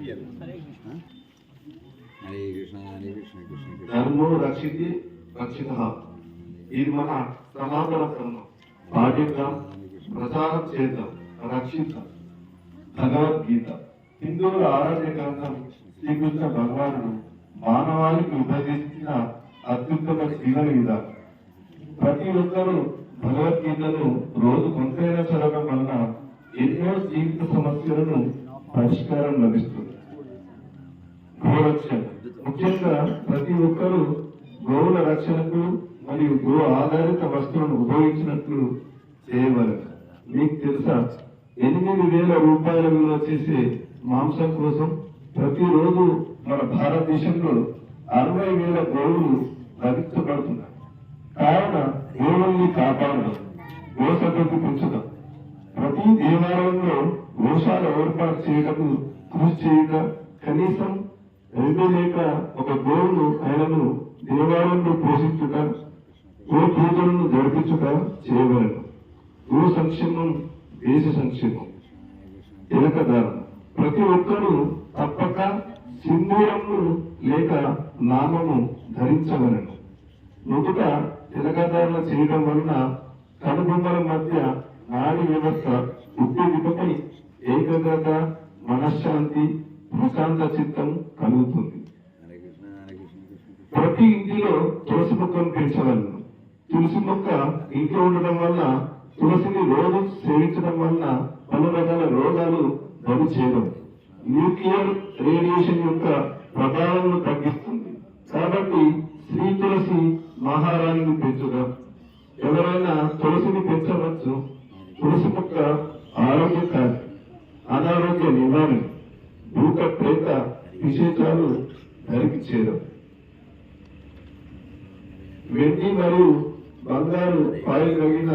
హరే కృష్ణ హరే కృష్ణ కృష్ణ కృష్ణ. ధర్మో రక్షితి రక్షిత. ఇది మన సనాతన ధర్మం. పాటిద్దాం ప్రచారం చేద్దాం రక్షిద్దాం. భగవద్గీత. హిందువుల ఆరాధ్య గ్రంథం శ్రీకృష్ణ భగవానుడు మానవాళికి ఉపదేశించిన అత్యుత్తమ విధానం ప్రతి ఒక్కరూ భగవద్గీతను రోజు కొంతైనా చదవడం వలన ఎన్నో జీవిత సమస్యలను పరిష్కారం లభిస్తుంది గోరక్షణ ముఖ్యంగా ప్రతి ఒక్కరూ గోవుల రక్షణకు మరియు గో ఆధారిత వస్తువులను ఉపయోగించినట్లు చేయవలెను మీకు తెలుసా? ఎనిమిది వేల రూపాయల విలువ చేసే మాంసం కోసం ప్రతిరోజు మన భారతదేశంలో అరవై వేల గోవులు వధించబడుతున్నాయి కావున గోవుల్ని కాపాడడం గోసభకు పెంచడం ప్రతి దేవాలయంలో గోశాల ఏర్పాటు చేయటకు కృషి చేయక కనీసం రెండు లేక ఒక గోవును ఆయనను దేవాలయంలో పోషించుట గో పూజలను జరిపించుట చేయవలను గో సంక్షేమం? దేశ సంక్షేమం. ఎలకదారం ప్రతి ఒక్కరూ తప్పక సింధూరము లేక నామము ధరించవలను. నుదుట తిలకదారుల చేయడం వలన కనుబొమ్మల మధ్య నాడీ వ్యవస్థ ఉద్యోగిపై ఏకాగ్రత మనశ్శాంతి ప్రశాంత చిత్తం కలుగుతుంది హరే కృష్ణ హరే కృష్ణ కృష్ణ కృష్ణ ప్రతి ఇంటిలో తులసి మొక్కను పెంచవలను తులసి మొక్క ఇంట్లో ఉండడం వల్ల తులసిని రోజు సేవించడం వల్ల పలు రకాల రోగాలు దరి చేయడం. న్యూక్లియర్ రేడియేషన్ యొక్క ప్రభావం తగ్గిస్తుంది. కాబట్టి శ్రీ తులసి మహారాణిని పెంచుదాం. ఎవరైనా తులసిని పెంచవచ్చు. తులసి మొక్క ఆరోగ్యకారి అనారోగ్య నివారణ భూత ప్రేత విశేషాలు ధరికి చేరం వెండి మరియు బంగారు పాయలు కలిగిన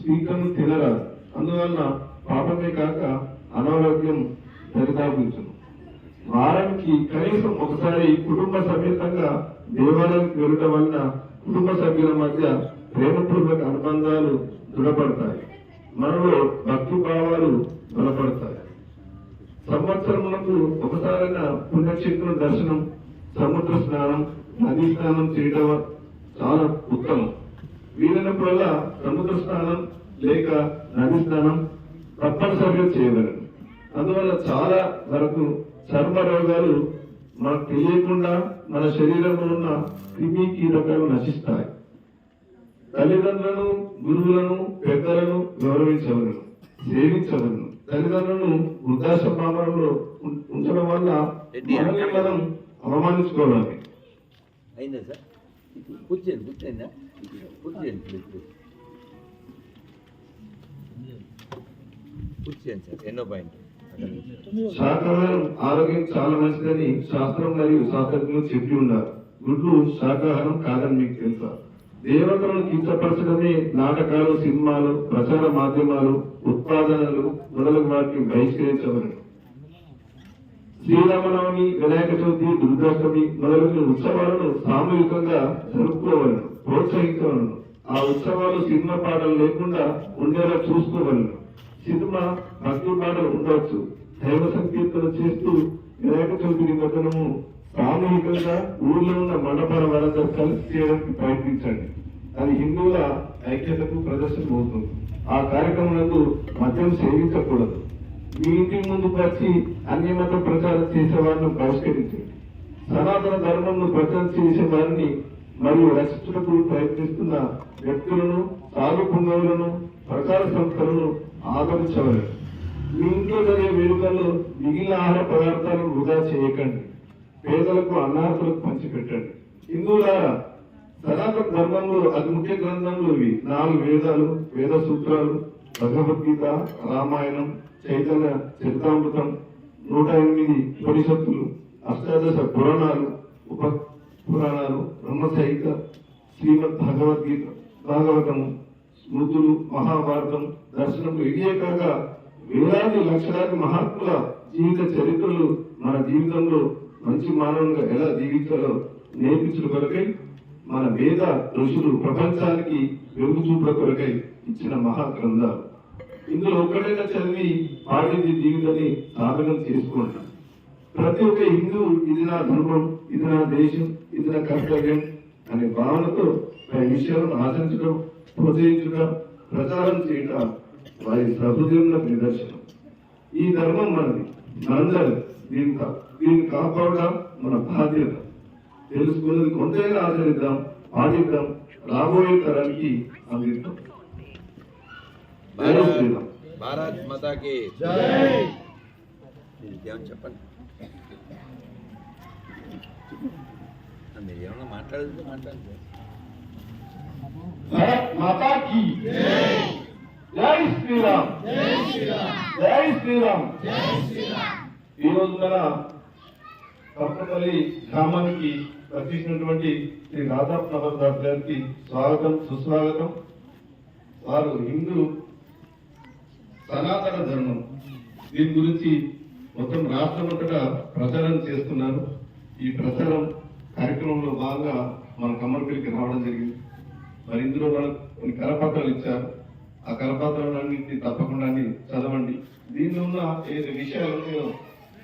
స్పీకర్ను తినరాదు అందువలన పాపమే కాక అనారోగ్యం దరిదాపుంచును. వారానికి కనీసం ఒకసారి కుటుంబ సమేతంగా దేవాలయానికి వెళ్ళడం వలన కుటుంబ సభ్యుల మధ్య ప్రేమపూర్వక అనుబంధాలు దృఢపడతాయి. మనలో భక్తి భావాలు బలపడతాయి. సంవత్సరములకు ఒకసారైనా పుణ్యక్షేత్రం దర్శనం సముద్ర స్నానం నదీ స్నానం చేయడం చాలా ఉత్తమం. వీలైనప్పుడల్లా సముద్ర స్నానం లేక నది స్నానం తప్పనిసరిగా చేయగలరు అందువల్ల చాలా వరకు చర్మ రోగాలు మనకు తెలియకుండా మన శరీరంలో ఉన్న క్రిమి కీటకాలు నశిస్తాయి. తల్లిదండ్రులను గురువులను పెద్దలను గౌరవించవలను సేవించవలను తల్లిదండ్రులను వృద్ధాశ్రమంలో ఉంచడం వల్ల మనం అవమానించుకోవాలి. అయిందా సార్? పూర్తి చేయండి పూర్తి అయిందా పూర్తి చేయండి ప్లీజ్ ప్లీజ్ పూర్తి చేయండి సార్ ఎన్నో పాయింట్ శాకాహారం ఆరోగ్యం చాలా మంచిదని శాస్త్రం మరియు శాస్త్రజ్ఞులు చెప్పి ఉన్నారు. గుడ్లు శాకాహారం కాదని మీకు తెలుసా? దేవతలను కించపరచడమే నాటకాలు సినిమాలు ప్రచార మాధ్యమాలు ఉత్పాదనలు మొదలగు వాటిని బహిష్కరించవలను శ్రీరామనవమి వినాయక చవితి దుర్గాష్టమి మొదలైన ఉత్సవాలను సామూహికంగా జరుపుకోవలను ప్రోత్సహించవలను. ఆ ఉత్సవాలు సినిమా పాటలు లేకుండా ఉండేలా చూసుకోవలను. సినిమా భక్తి పాటలు ఉండవచ్చు. దైవ సంకీర్తన చేస్తూ వినాయక చవితి నిమజ్జనము సామూహికంగా ఊళ్ళో ఉన్న మండపాల వారందరూ కలిసి చేయడానికి ప్రయత్నించండి. అది హిందువుల ఐక్యతకు ప్రదర్శన అవుతుంది. ఆ కార్యక్రమంలో మద్యం సేవించకూడదు. మీ ఇంటి ముందుకు వచ్చి అన్యమత ప్రచారం చేసే వారిని బహిష్కరించండి సనాతన ధర్మంను ప్రచారం చేసే వారిని మరియు రక్షించుటకు ప్రయత్నిస్తున్న వ్యక్తులను సాగు పుణ్యములను ప్రచార సంస్థలను ఆదరించవలేదు మీ ఇంట్లో జరిగే వేడుకల్లో మిగిలిన ఆహార పదార్థాలను వృధా చేయకండి. పేదలకు అన్నార్థులకు పంచిపెట్టండి. హిందువులారా సనాతన ధర్మంలో అతి ముఖ్య గ్రంథంలో ఇవి నాలుగు వేదాలు వేద సూత్రాలు భగవద్గీత రామాయణం చైతన్య చరితామృతం నూట ఎనిమిది ఉపనిషత్తులు అష్టాదశ పురాణాలు ఉప పురాణాలు బ్రహ్మసహిత శ్రీమద్ భగవద్గీత భాగవతము స్మృతులు మహాభారతం దర్శనము ఇవే కాక వేలాది లక్షలాది మహాత్ముల జీవిత చరిత్రలు మన జీవితంలో మంచి మానవునిగా ఎలా జీవించాలో నేర్పించడం కొరకై మన వేద ఋషులు ప్రపంచానికి వెలుగు చూపుల కొరకై ఇచ్చిన మహాగ్రంథాలు ఇందులో ఒక్కడైనా చదివి పాటించి జీవితాన్ని సాధకం చేసుకుంటాం ప్రతి ఒక్క హిందూ ఇది నా ధర్మం ఇది నా దేశం ఇది నా కర్తవ్యం అనే భావనతో వారి విషయాలను ఆచరించడం ప్రోత్సహించడం ప్రచారం చేయటం వారి సహృదయంలో నిదర్శనం. ఈ ధర్మం మనది. మనందరి దీని దీన్ని కాపాడడం మన బాధ్యత. తెలుసుకున్నది కొంతైనా ఆచరిద్దాం. పాటిద్దాం రాబోయే తరానికి అందిద్దాం. జై శ్రీరామ్. భారత్ మాతాకి చెప్పండి? మీరు ఏమన్నా మాట్లాడితే మాట్లాడితే భారత్ మాతా కీ జై శ్రీరామ్. జై శ్రీరామ్. ఈ రోజు మన కప్పపల్లి గ్రామానికి వచ్చేసినటువంటి శ్రీ రాధా ప్రభాత్ దాస్ గారికి స్వాగతం సుస్వాగతం. వారు హిందూ సనాతన ధర్మం. దీని గురించి మొత్తం రాష్ట్రమంతటా ప్రచారం చేస్తున్నారు. ఈ ప్రచారం కార్యక్రమంలో భాగంగా మన కమ్మర్పల్లికి రావడం జరిగింది. మరి ఇందులో మనకు కొన్ని కరపత్రాలు ఇచ్చారు. ఆ కరపత్రాలన్నింటినీ తప్పకుండా చదవండి. దీనిలో ఉన్న ఏది విషయాలు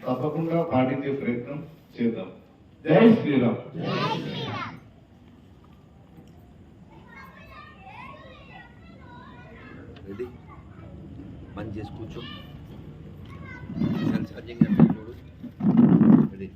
తప్పకుండా పాటించే ప్రయత్నం చేద్దాం. జై శ్రీరామ్. రెడీ? పని చేసి కూర్చో. అంటే చూడు. రెడీ.